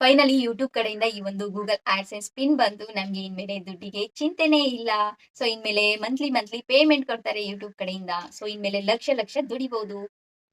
Finally YouTube ಕಡೆಯಿಂದ ಈ ಒಂದು ಗೂಗಲ್ ಆಡ್ಸೆನ್ಸ್ ಪಿನ್ ಬಂದು ನಮ್ಗೆ ಇನ್ಮೇಲೆ ದುಡ್ಡಿಗೆ ಚಿಂತೆನೇ ಇಲ್ಲ. ಸೊ ಇನ್ಮೇಲೆ ಮಂತ್ಲಿ ಮಂತ್ಲಿ ಪೇಮೆಂಟ್ ಕೊಡ್ತಾರೆ ಯೂಟ್ಯೂಬ್ ಕಡೆಯಿಂದ. ಸೊ ಇನ್ಮೇಲೆ ಲಕ್ಷ ಲಕ್ಷ ದುಡಿಬಹುದು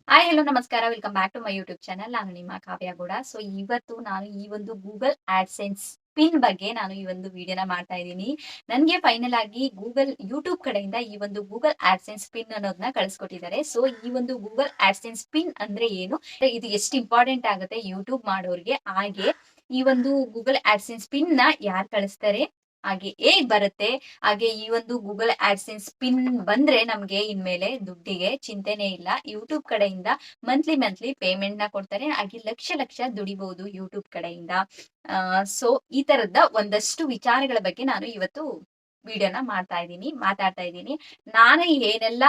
ಹಾಯ್ ಹಲೋ ನಮಸ್ಕಾರ. Welcome back to my YouTube channel ನಾನು ನಿಮ್ಮ ಕಾವ್ಯ ಗೌಡ. ಸೊ ಇವತ್ತು ನಾನು ಈ ಒಂದು ಗೂಗಲ್ ಆಡ್ಸೆನ್ಸ್ ಪಿನ್ ಬಗ್ಗೆ ನಾನು ಈ ಒಂದು ವಿಡಿಯೋನ ಮಾಡ್ತಾ ಇದ್ದೀನಿ. ನನಗೆ ಫೈನಲ್ ಆಗಿ ಗೂಗಲ್ ಯೂಟ್ಯೂಬ್ ಕಡೆಯಿಂದ ಈ ಒಂದು ಗೂಗಲ್ ಆಡ್ಸೆನ್ಸ್ ಪಿನ್ ಅನ್ನೋದನ್ನ ಕಳಿಸ್ಕೊಟ್ಟಿದ್ದಾರೆ. ಸೊ ಈ ಒಂದು ಗೂಗಲ್ ಆಡ್ಸೆನ್ಸ್ ಪಿನ್ ಅಂದ್ರೆ ಏನು? ಇದು ಎಷ್ಟು ಇಂಪಾರ್ಟೆಂಟ್ ಆಗುತ್ತೆ ಯೂಟ್ಯೂಬ್ ಮಾಡೋರಿಗೆ? ಹಾಗೆ ಈ ಒಂದು ಗೂಗಲ್ ಆಡ್ಸೆನ್ಸ್ ಪಿನ್ನ ಯಾರು ಕಳಿಸ್ತಾರೆ? ಹಾಗೆ ಹೇಗ್ ಬರುತ್ತೆ? ಹಾಗೆ ಈ ಒಂದು ಗೂಗಲ್ ಆಡ್ಸೆನ್ಸ್ ಪಿನ್ ಬಂದ್ರೆ ನಮ್ಗೆ ಇನ್ಮೇಲೆ ದುಡ್ಡಿಗೆ ಚಿಂತೆನೆ ಇಲ್ಲ. ಯೂಟ್ಯೂಬ್ ಕಡೆಯಿಂದ ಮಂತ್ಲಿ ಮಂತ್ಲಿ ಪೇಮೆಂಟ್ನ ಕೊಡ್ತಾರೆ. ಹಾಗೆ ಲಕ್ಷ ಲಕ್ಷ ದುಡಿಬಹುದು ಯೂಟ್ಯೂಬ್ ಕಡೆಯಿಂದ. ಸೊ ಈ ತರದ ಒಂದಷ್ಟು ವಿಚಾರಗಳ ಬಗ್ಗೆ ನಾನು ಇವತ್ತು ವಿಡಿಯೋನ ಮಾಡ್ತಾ ಇದ್ದೀನಿ, ಮಾತಾಡ್ತಾ ಇದ್ದೀನಿ. ನಾನು ಏನೆಲ್ಲ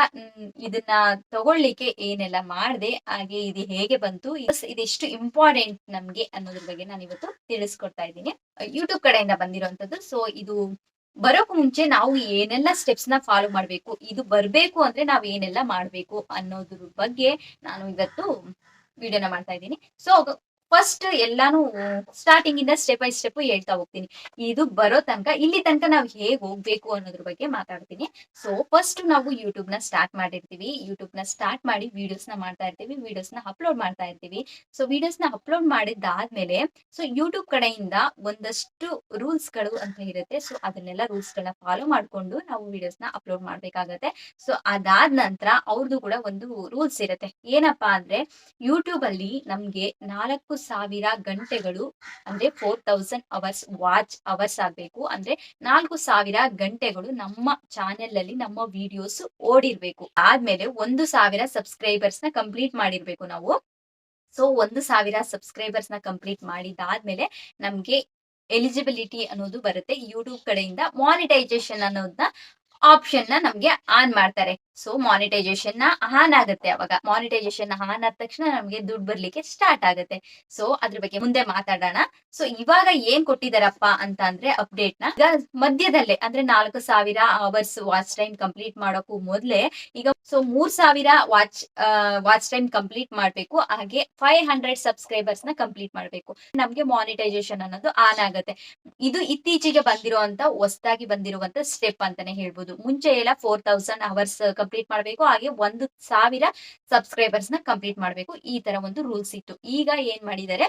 ಇದನ್ನ ತಗೊಳ್ಳಿಕ್ಕೆ ಏನೆಲ್ಲ ಮಾಡಿದೆ, ಹಾಗೆ ಇದು ಹೇಗೆ ಬಂತು ಇದ್- ಇದೆಷ್ಟು ಇಂಪಾರ್ಟೆಂಟ್ ನಮ್ಗೆ ಅನ್ನೋದ್ರ ಬಗ್ಗೆ ನಾನು ಇವತ್ತು ತಿಳಿಸ್ಕೊಡ್ತಾ ಇದ್ದೀನಿ. ಯೂಟ್ಯೂಬ್ ಕಡೆಯಿಂದ ಬಂದಿರುವಂತದ್ದು ಸೊ ಇದು ಬರೋಕು ಮುಂಚೆ ನಾವು ಏನೆಲ್ಲ ಸ್ಟೆಪ್ಸ್ನ ಫಾಲೋ ಮಾಡ್ಬೇಕು, ಇದು ಬರ್ಬೇಕು ಅಂದ್ರೆ ನಾವ್ ಏನೆಲ್ಲ ಮಾಡ್ಬೇಕು ಅನ್ನೋದ್ರ ಬಗ್ಗೆ ನಾನು ಇವತ್ತು ವಿಡಿಯೋನ ಮಾಡ್ತಾ ಇದ್ದೀನಿ. ಸೊ ಫಸ್ಟ್ ಎಲ್ಲಾನು ಸ್ಟಾರ್ಟಿಂಗ್ ಇಂದ ಸ್ಟೆಪ್ ಬೈ ಸ್ಟೆಪ್ ಹೇಳ್ತಾ ಹೋಗ್ತೀನಿ. ಇದು ಬರೋ ತನಕ, ಇಲ್ಲಿ ತನಕ ನಾವು ಹೇಗ್ ಹೋಗ್ಬೇಕು ಅನ್ನೋದ್ರ ಬಗ್ಗೆ ಮಾತಾಡ್ತೀನಿ. ಸೊ ಫಸ್ಟ್ ನಾವು ಯೂಟ್ಯೂಬ್ನ ಸ್ಟಾರ್ಟ್ ಮಾಡಿರ್ತೀವಿ. ಯೂಟ್ಯೂಬ್ನ ಸ್ಟಾರ್ಟ್ ಮಾಡಿ ವಿಡಿಯೋಸ್ನ ಮಾಡ್ತಾ ಇರ್ತೀವಿ. ವಿಡಿಯೋಸ್ನ ಅಪ್ಲೋಡ್ ಮಾಡ್ತಾ ಇರ್ತೀವಿ. ಸೊ ವಿಡಿಯೋಸ್ನ ಅಪ್ಲೋಡ್ ಮಾಡಿದ್ದಾದ್ಮೇಲೆ ಸೊ ಯೂಟ್ಯೂಬ್ ಕಡೆಯಿಂದ ಒಂದಷ್ಟು ರೂಲ್ಸ್ಗಳು ಅಂತ ಇರುತ್ತೆ. ಸೊ ಅದನ್ನೆಲ್ಲ ರೂಲ್ಸ್ ಗಳನ್ನ ಫಾಲೋ ಮಾಡ್ಕೊಂಡು ನಾವು ವಿಡಿಯೋಸ್ನ ಅಪ್ಲೋಡ್ ಮಾಡ್ಬೇಕಾಗತ್ತೆ. ಸೊ ಅದಾದ ನಂತರ ಅವ್ರದ್ದು ಕೂಡ ಒಂದು ರೂಲ್ಸ್ ಇರುತ್ತೆ. ಏನಪ್ಪಾ ಅಂದ್ರೆ ಯೂಟ್ಯೂಬ್ ಅಲ್ಲಿ ನಮ್ಗೆ ನಾಲ್ಕು ಸಾವಿರ ಗಂಟೆಗಳು, ಅಂದ್ರೆ four thousand hours watch hours ಆಗ್ಬೇಕು. ಅಂದ್ರೆ ನಾಲ್ಕು ಸಾವಿರ ಗಂಟೆಗಳು ನಮ್ಮ ಚಾನೆಲ್ ಅಲ್ಲಿ ನಮ್ಮ ವಿಡಿಯೋಸ್ ಓಡಿರ್ಬೇಕು. ಆದ್ಮೇಲೆ ಒಂದು ಸಾವಿರ ಸಬ್ಸ್ಕ್ರೈಬರ್ಸ್ನ ಕಂಪ್ಲೀಟ್ ಮಾಡಿರ್ಬೇಕು ನಾವು. ಸೊ ಒಂದು ಸಾವಿರ ಸಬ್ಸ್ಕ್ರೈಬರ್ಸ್ನ ಕಂಪ್ಲೀಟ್ ಮಾಡಿದಾದ್ಮೇಲೆ ನಮ್ಗೆ ಎಲಿಜಿಬಿಲಿಟಿ ಅನ್ನೋದು ಬರುತ್ತೆ. ಯೂಟ್ಯೂಬ್ ಕಡೆಯಿಂದ ಮಾನಿಟೈಸೇಷನ್ ಅನ್ನೋದನ್ನ ಆಪ್ಷನ್ನ ನಮ್ಗೆ ಆನ್ ಮಾಡ್ತಾರೆ. ಸೊ ಮಾನಿಟೈಸೇಷನ್ನ ಆನ್ ಆಗುತ್ತೆ ಅವಾಗ. ಮಾನಿಟೈಸೇಷನ್ ಆನ್ ಆದ ತಕ್ಷಣ ನಮ್ಗೆ ದುಡ್ಡು ಬರ್ಲಿಕ್ಕೆ ಸ್ಟಾರ್ಟ್ ಆಗುತ್ತೆ. ಸೊ ಅದ್ರ ಬಗ್ಗೆ ಮುಂದೆ ಮಾತಾಡೋಣ. ಸೊ ಇವಾಗ ಏನ್ ಕೊಟ್ಟಿದಾರಪ್ಪ ಅಂತ ಅಂದ್ರೆ ಅಪ್ಡೇಟ್ನ ಈಗ ಮಧ್ಯದಲ್ಲೇ, ಅಂದ್ರೆ ನಾಲ್ಕು ಸಾವಿರ ಅವರ್ಸ್ ವಾಚ್ ಟೈಮ್ ಕಂಪ್ಲೀಟ್ ಮಾಡೋಕ್ಕೂ ಮೊದ್ಲೇ ಈಗ ಸೊ ಮೂರ್ ಸಾವಿರ ವಾಚ್ ವಾಚ್ ಟೈಮ್ ಕಂಪ್ಲೀಟ್ ಮಾಡ್ಬೇಕು. ಹಾಗೆ ಫೈವ್ ಹಂಡ್ರೆಡ್ ಸಬ್ಸ್ಕ್ರೈಬರ್ಸ್ನ ಕಂಪ್ಲೀಟ್ ಮಾಡ್ಬೇಕು. ನಮ್ಗೆ ಮಾನಿಟೈಸೇಷನ್ ಅನ್ನೋದು ಆನ್ ಆಗುತ್ತೆ. ಇದು ಇತ್ತೀಚೆಗೆ ಬಂದಿರುವಂತ, ಹೊಸದಾಗಿ ಬಂದಿರುವಂತ ಸ್ಟೆಪ್ ಅಂತಾನೆ ಹೇಳ್ಬೋದು. ಮುಂಚೆ ಎಲ್ಲ ಫೋರ್ ತೌಸಂಡ್ ಅವರ್ಸ್ ಕಂಪ್ಲೀಟ್ ಮಾಡ್ಬೇಕು. ಹಾಗೆ ಒಂದು ಸಾವಿರ ಸಬ್ಸ್ಕ್ರೈಬರ್ಸ್ನ ಕಂಪ್ಲೀಟ್ ಮಾಡ್ಬೇಕು. ಈ ತರ ಒಂದು ರೂಲ್ಸ್ ಇತ್ತು. ಈಗ ಏನ್ ಮಾಡಿದ್ದಾರೆ?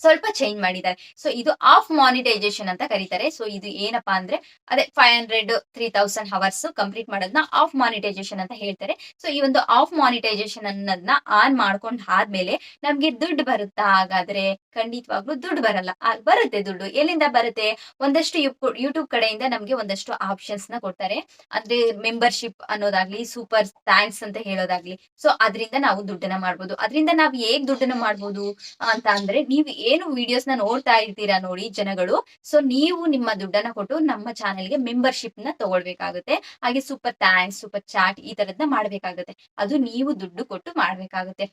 ಸ್ವಲ್ಪ ಚೇಂಜ್ ಮಾಡಿದ್ದಾರೆ. ಸೊ ಇದು ಆಫ್ ಮಾನಿಟೈಸೇಷನ್ ಅಂತ ಕರೀತಾರೆ. ಸೊ ಇದು ಏನಪ್ಪಾ ಅಂದ್ರೆ, ಅದೇ five hundred three thousand hours complete ಮಾಡೋದನ್ನ ಆಫ್ ಮಾನಿಟೈಸೇಷನ್ ಅಂತ ಹೇಳ್ತಾರೆ. ಸೊ ಈ ಒಂದು ಆಫ್ ಮಾನಿಟೈಸೇಷನ್ ಅನ್ನೋದನ್ನ ಆನ್ ಮಾಡ್ಕೊಂಡ್ ಆದ್ಮೇಲೆ ನಮ್ಗೆ ದುಡ್ಡು ಬರುತ್ತಾ? ಹಾಗಾದ್ರೆ ಖಂಡಿತವಾಗ್ಲೂ ದುಡ್ಡು ಬರಲ್ಲ. ಬರುತ್ತೆ ದುಡ್ಡು. ಎಲ್ಲಿಂದ ಬರುತ್ತೆ? ಒಂದಷ್ಟು ಯೂಟ್ಯೂಬ್ ಕಡೆಯಿಂದ ನಮ್ಗೆ ಒಂದಷ್ಟು ಆಪ್ಷನ್ಸ್ನ ಕೊಡ್ತಾರೆ. ಅಂದ್ರೆ ಮೆಂಬರ್ಶಿಪ್ ಅನ್ನೋದಾಗ್ಲಿ ಸೂಪರ್ ಥ್ಯಾಂಕ್ಸ್ ಅಂತ ಹೇಳೋದಾಗ್ಲಿ. ಸೊ ಅದರಿಂದ ನಾವು ದುಡ್ಡನ್ನ ಮಾಡ್ಬೋದು. ಅದರಿಂದ ನಾವು ಹೇಗ್ ದುಡ್ಡನ್ನ ಮಾಡ್ಬೋದು ಅಂತ ಅಂದ್ರೆ, ನೀವು ಏನು ವಿಡಿಯೋಸ್ನ ನೋಡ್ತಾ ಇರ್ತೀರಾ ನೋಡಿ ಜನಗಳು. ಸೊ ನೀವು ನಿಮ್ಮ ದುಡ್ಡನ್ನ ಕೊಟ್ಟು ನಮ್ಮ ಚಾನೆಲ್ಗೆ ಮೆಂಬರ್ಶಿಪ್ನ ತಗೊಳ್ಬೇಕಾಗುತ್ತೆ. ಹಾಗೆ ಸೂಪರ್ ಥ್ಯಾಂಕ್ಸ್ ಸೂಪರ್ ಚಾಟ್ ಈ ತರದ್ನ ಮಾಡ್ಬೇಕಾಗುತ್ತೆ. ಅದು ನೀವು ದುಡ್ಡು ಕೊಟ್ಟು ಮಾಡ್ಬೇಕಾಗುತ್ತೆ.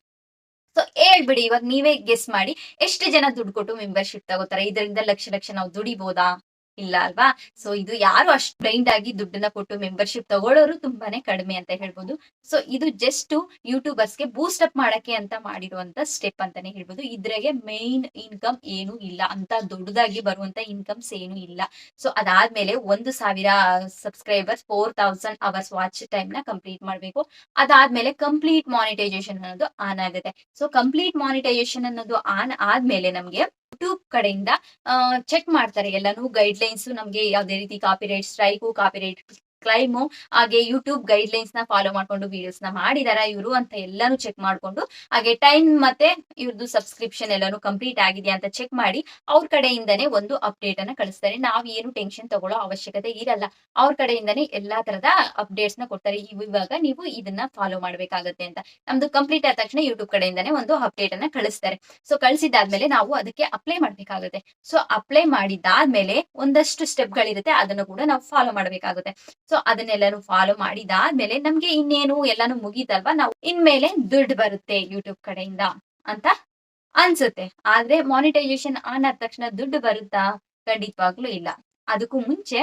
ಸೊ ಹೇಳ್ಬಿಡಿ ಇವಾಗ ನೀವೇ ಗೆಸ್ ಮಾಡಿ. ಎಷ್ಟು ಜನ ದುಡ್ಡು ಕೊಟ್ಟು ಮೆಂಬರ್ಶಿಪ್ ತಗೋತಾರೆ? ಇದರಿಂದ ಲಕ್ಷ ಲಕ್ಷ ನಾವು ದುಡಿಬೋದಾ? ಇಲ್ಲ ಅಲ್ವಾ? ಸೊ ಇದು ಯಾರು ಅಷ್ಟು ಬ್ಲೈಂಡ್ ಆಗಿ ದುಡ್ಡನ್ನ ಕೊಟ್ಟು ಮೆಂಬರ್ಶಿಪ್ ತಗೊಳ್ಳೋರು ತುಂಬಾನೇ ಕಡಿಮೆ ಅಂತ ಹೇಳ್ಬೋದು. ಸೊ ಇದು ಜಸ್ಟ್ ಯೂಟ್ಯೂಬರ್ಸ್ಗೆ ಬೂಸ್ಟ್ ಅಪ್ ಮಾಡಕ್ಕೆ ಅಂತ ಮಾಡಿರುವಂತ ಸ್ಟೆಪ್ ಅಂತಾನೆ ಹೇಳ್ಬೋದು. ಇದ್ರಾಗೆ ಮೇನ್ ಇನ್ಕಮ್ ಏನು ಇಲ್ಲ. ಅಂತ ದೊಡ್ಡದಾಗಿ ಬರುವಂತ ಇನ್ಕಮ್ಸ್ ಏನು ಇಲ್ಲ. ಸೊ ಅದಾದ್ಮೇಲೆ ಒಂದು ಸಾವಿರ subscribers four thousand hours watch ಟೈಮ್ನ ಕಂಪ್ಲೀಟ್ ಮಾಡ್ಬೇಕು. ಅದಾದ್ಮೇಲೆ ಕಂಪ್ಲೀಟ್ ಮಾನಿಟೈಸೇಷನ್ ಅನ್ನೋದು ಆನ್ ಆಗುತ್ತೆ. ಸೊ ಕಂಪ್ಲೀಟ್ ಮಾನಿಟೈಸೇಷನ್ ಅನ್ನೋದು ಆನ್ ಆದ್ಮೇಲೆ ನಮ್ಗೆ ಯೂಟ್ಯೂಬ್ ಕಡೆಯಿಂದ ಚೆಕ್ ಮಾಡ್ತಾರೆ ಎಲ್ಲಾನು ಗೈಡ್ ಲೈನ್ಸ್ ನಮ್ಗೆ ಯಾವ್ದೇ ರೀತಿ ಕಾಪಿರೈಟ್ ಸ್ಟ್ರೈಕು ಕಾಪಿರೈಟ್ ಕ್ಲೈಮು, ಹಾಗೆ ಯೂಟ್ಯೂಬ್ ಗೈಡ್ ಲೈನ್ಸ್ನ ಫಾಲೋ ಮಾಡ್ಕೊಂಡು ವಿಡಿಯೋಸ್ನ ಮಾಡಿದಾರ ಇವರು ಅಂತ ಎಲ್ಲಾನು ಚೆಕ್ ಮಾಡ್ಕೊಂಡು, ಹಾಗೆ ಟೈಮ್ ಮತ್ತೆ ಇವ್ರದ್ದು ಸಬ್ಸ್ಕ್ರಿಪ್ಷನ್ ಎಲ್ಲಾನು ಕಂಪ್ಲೀಟ್ ಆಗಿದೆಯಾ ಅಂತ ಚೆಕ್ ಮಾಡಿ, ಅವ್ರ ಕಡೆಯಿಂದನೇ ಒಂದು ಅಪ್ಡೇಟ್ ಅನ್ನ ಕಳಿಸ್ತಾರೆ. ನಾವ್ ಏನು ಟೆನ್ಷನ್ ತಗೊಳ್ಳೋ ಅವಶ್ಯಕತೆ ಇರಲ್ಲ. ಅವ್ರ ಕಡೆಯಿಂದನೇ ಎಲ್ಲಾ ತರದ ಅಪ್ಡೇಟ್ಸ್ನ ಕೊಡ್ತಾರೆ. ಇವ್- ಇವಾಗ ನೀವು ಇದನ್ನ ಫಾಲೋ ಮಾಡ್ಬೇಕಾಗತ್ತೆ ಅಂತ. ನಮ್ದು ಕಂಪ್ಲೀಟ್ ಆದ ತಕ್ಷಣ ಯೂಟ್ಯೂಬ್ ಕಡೆಯಿಂದನೇ ಒಂದು ಅಪ್ಡೇಟ್ ಅನ್ನ ಕಳಿಸ್ತಾರೆ. ಸೊ ಕಳಿಸಿದಾದ್ಮೇಲೆ ನಾವು ಅದಕ್ಕೆ ಅಪ್ಲೈ ಮಾಡ್ಬೇಕಾಗುತ್ತೆ. ಸೊ ಅಪ್ಲೈ ಮಾಡಿದಾದ್ಮೇಲೆ ಒಂದಷ್ಟು ಸ್ಟೆಪ್ ಗಳಿರುತ್ತೆ. ಅದನ್ನು ಕೂಡ ನಾವು ಫಾಲೋ ಮಾಡ್ಬೇಕಾಗುತ್ತೆ. ಸೊ ಅದನ್ನೆಲ್ಲಾನು ಫಾಲೋ ಮಾಡಿದಾದ್ಮೇಲೆ ನಮ್ಗೆ ಇನ್ನೇನು ಎಲ್ಲಾನು ಮುಗೀತಲ್ವಾ? ನಾವು ಇನ್ಮೇಲೆ ದುಡ್ಡು ಬರುತ್ತೆ ಯೂಟ್ಯೂಬ್ ಕಡೆಯಿಂದ ಅಂತ ಅನ್ಸುತ್ತೆ. ಆದ್ರೆ ಮಾನಿಟೈಸೇಷನ್ ಆನ್ ಆದ ತಕ್ಷಣ ದುಡ್ಡು ಬರುತ್ತಾ? ಖಂಡಿತವಾಗ್ಲೂ ಇಲ್ಲ. ಅದಕ್ಕೂ ಮುಂಚೆ